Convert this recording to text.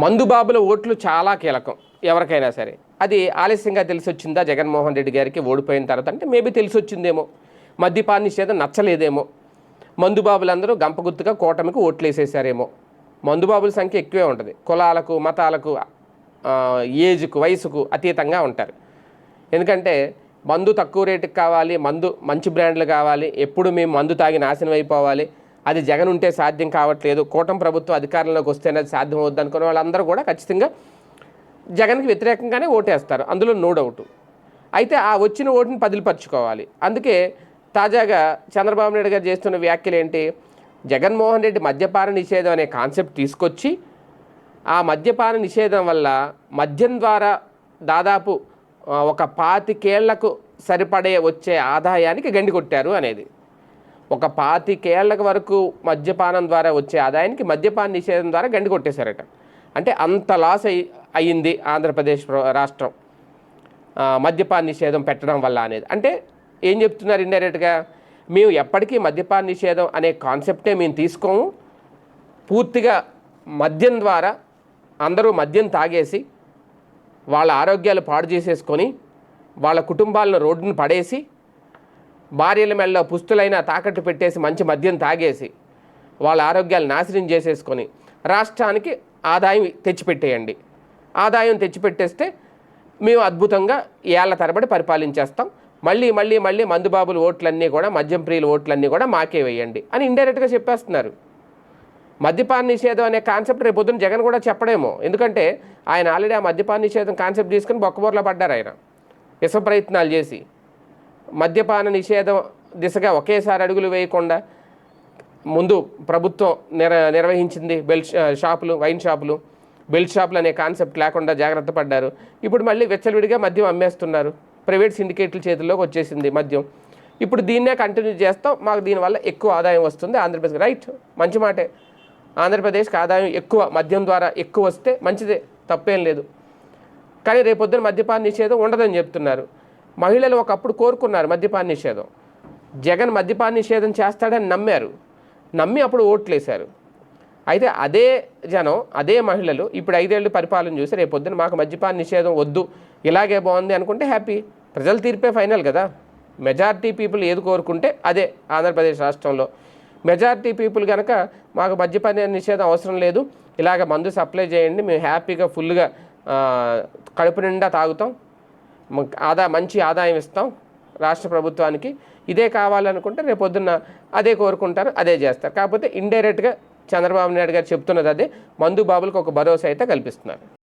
మందుబాబుల ఓట్లు చాలా కీలకం ఎవరికైనా సరే. అది ఆలస్యంగా తెలిసి వచ్చిందా జగన్మోహన్ రెడ్డి గారికి ఓడిపోయిన తర్వాత అంటే మేబీ తెలిసి వచ్చిందేమో మద్యపాన నిషేధం నచ్చలేదేమో. మందుబాబులందరూ గంపగుత్తుగా కూటమికి ఓట్లు వేసేసారేమో మందుబాబుల సంఖ్య ఎక్కువే ఉంటుంది. కులాలకు మతాలకు ఏజ్కు వయసుకు అతీతంగా ఉంటారు. ఎందుకంటే మందు తక్కువ రేటుకి కావాలి మందు మంచి బ్రాండ్లు కావాలి ఎప్పుడు మేము మందు తాగి నాశనం అయిపోవాలి అది జగన్ ఉంటే సాధ్యం కావట్లేదు. కూటమి ప్రభుత్వం అధికారంలోకి వస్తేనే అది సాధ్యం అవుద్ది అనుకున్న వాళ్ళందరూ కూడా ఖచ్చితంగా జగన్కి వ్యతిరేకంగానే ఓటేస్తారు. అందులో నో డౌట్. అయితే ఆ వచ్చిన ఓటుని పదిలిపరచుకోవాలి. అందుకే తాజాగా చంద్రబాబు నాయుడు గారు చేస్తున్న వ్యాఖ్యలు ఏంటి? జగన్మోహన్ రెడ్డి మద్యపాన నిషేధం అనే కాన్సెప్ట్ తీసుకొచ్చి ఆ మద్యపాన నిషేధం వల్ల మద్యం ద్వారా దాదాపు ఒక పాతికేళ్ళకు సరిపడే వచ్చే ఆదాయానికి గండి కొట్టారు అనేది. ఒక పాతికేళ్ళ వరకు మద్యపానం ద్వారా వచ్చే ఆదాయానికి మద్యపాన నిషేధం ద్వారా గండి కొట్టేశారట. అంటే అంత లాస్ అయి అయ్యింది ఆంధ్రప్రదేశ్ రాష్ట్రం. మద్యపాన నిషేధం పెట్టడం వల్ల అనేది. అంటే ఏం చెప్తున్నారు ఇండైరెక్ట్గా? మేము ఎప్పటికీ మద్యపాన నిషేధం అనే కాన్సెప్టే మేము తీసుకోము. పూర్తిగా మద్యం ద్వారా అందరూ మద్యం తాగేసి వాళ్ళ ఆరోగ్యాలు పాడు చేసేసుకొని వాళ్ళ కుటుంబాలను రోడ్డును పడేసి భార్యల మెళ్ళలో పుస్తులైన తాకట్టు పెట్టేసి మంచి మద్యం తాగేసి వాళ్ళ ఆరోగ్యాలు నాశనం చేసేసుకొని రాష్ట్రానికి ఆదాయం తెచ్చిపెట్టేయండి. ఆదాయం తెచ్చిపెట్టేస్తే మేము అద్భుతంగా ఏళ్ళ తరబడి పరిపాలించేస్తాం. మళ్ళీ మళ్ళీ మళ్ళీ మందుబాబుల ఓట్లన్నీ కూడా మద్యం ప్రియుల ఓట్లన్నీ కూడా మాకే వేయండి అని ఇండైరెక్ట్గా చెప్పేస్తున్నారు. మద్యపాన నిషేధం అనే కాన్సెప్ట్ రేపు పొద్దున్న జగన్ కూడా చెప్పడేమో. ఎందుకంటే ఆయన ఆల్రెడీ ఆ మద్యపాన నిషేధం కాన్సెప్ట్ తీసుకుని బొక్కబోర్లో పడ్డారు ఆయన. విశ్వ ప్రయత్నాలు చేసి. మద్యపాన నిషేధం దిశగా ఒకేసారి అడుగులు వేయకుండా ముందు ప్రభుత్వం నిర నిర్వహించింది బెల్ట్ షాపులు వైన్ షాపులు. బెల్ట్ షాపులు అనే కాన్సెప్ట్ లేకుండా జాగ్రత్త పడ్డారు. ఇప్పుడు మళ్ళీ వెచ్చలవిడిగా మద్యం అమ్మేస్తున్నారు. ప్రైవేట్ సిండికేట్ల చేతుల్లోకి వచ్చేసింది మద్యం. ఇప్పుడు దీన్నే కంటిన్యూ చేస్తాం. మాకు దీనివల్ల ఎక్కువ ఆదాయం వస్తుంది. ఆంధ్రప్రదేశ్ రైట్ మంచి మాటే. ఆంధ్రప్రదేశ్కి ఆదాయం ఎక్కువ మద్యం ద్వారా ఎక్కువ వస్తే మంచిదే తప్పేం లేదు. కానీ రేపొద్దున మద్యపాన నిషేధం ఉండదని చెప్తున్నారు. మహిళలు ఒకప్పుడు కోరుకున్నారు మద్యపాన నిషేధం. జగన్ మద్యపాన నిషేధం చేస్తాడని నమ్మారు. నమ్మి అప్పుడు ఓట్లేశారు. అయితే అదే జనం అదే మహిళలు ఇప్పుడు ఐదేళ్ళు పరిపాలన చూసి రేపు పొద్దున్న మాకు మద్యపాన నిషేధం వద్దు ఇలాగే బాగుంది అనుకుంటే హ్యాపీ. ప్రజల తీర్పే ఫైనల్ కదా. మెజారిటీ పీపుల్ ఏది కోరుకుంటే అదే ఆంధ్రప్రదేశ్ రాష్ట్రంలో. మెజారిటీ పీపుల్ కనుక మాకు మద్యపాన నిషేధం అవసరం లేదు ఇలాగ మందు సప్లై చేయండి మేము హ్యాపీగా ఫుల్గా కడుపు నిండా తాగుతాం. ఆదా మంచి ఆదాయం ఇస్తాం రాష్ట్ర ప్రభుత్వానికి. ఇదే కావాలనుకుంటే రేపు పొద్దున్న అదే కోరుకుంటారు అదే చేస్తారు. కాకపోతే ఇండైరెక్ట్గా చంద్రబాబు నాయుడు గారు చెప్తున్నది అదే. మందు బాబులకు ఒక భరోసా అయితే కల్పిస్తున్నారు.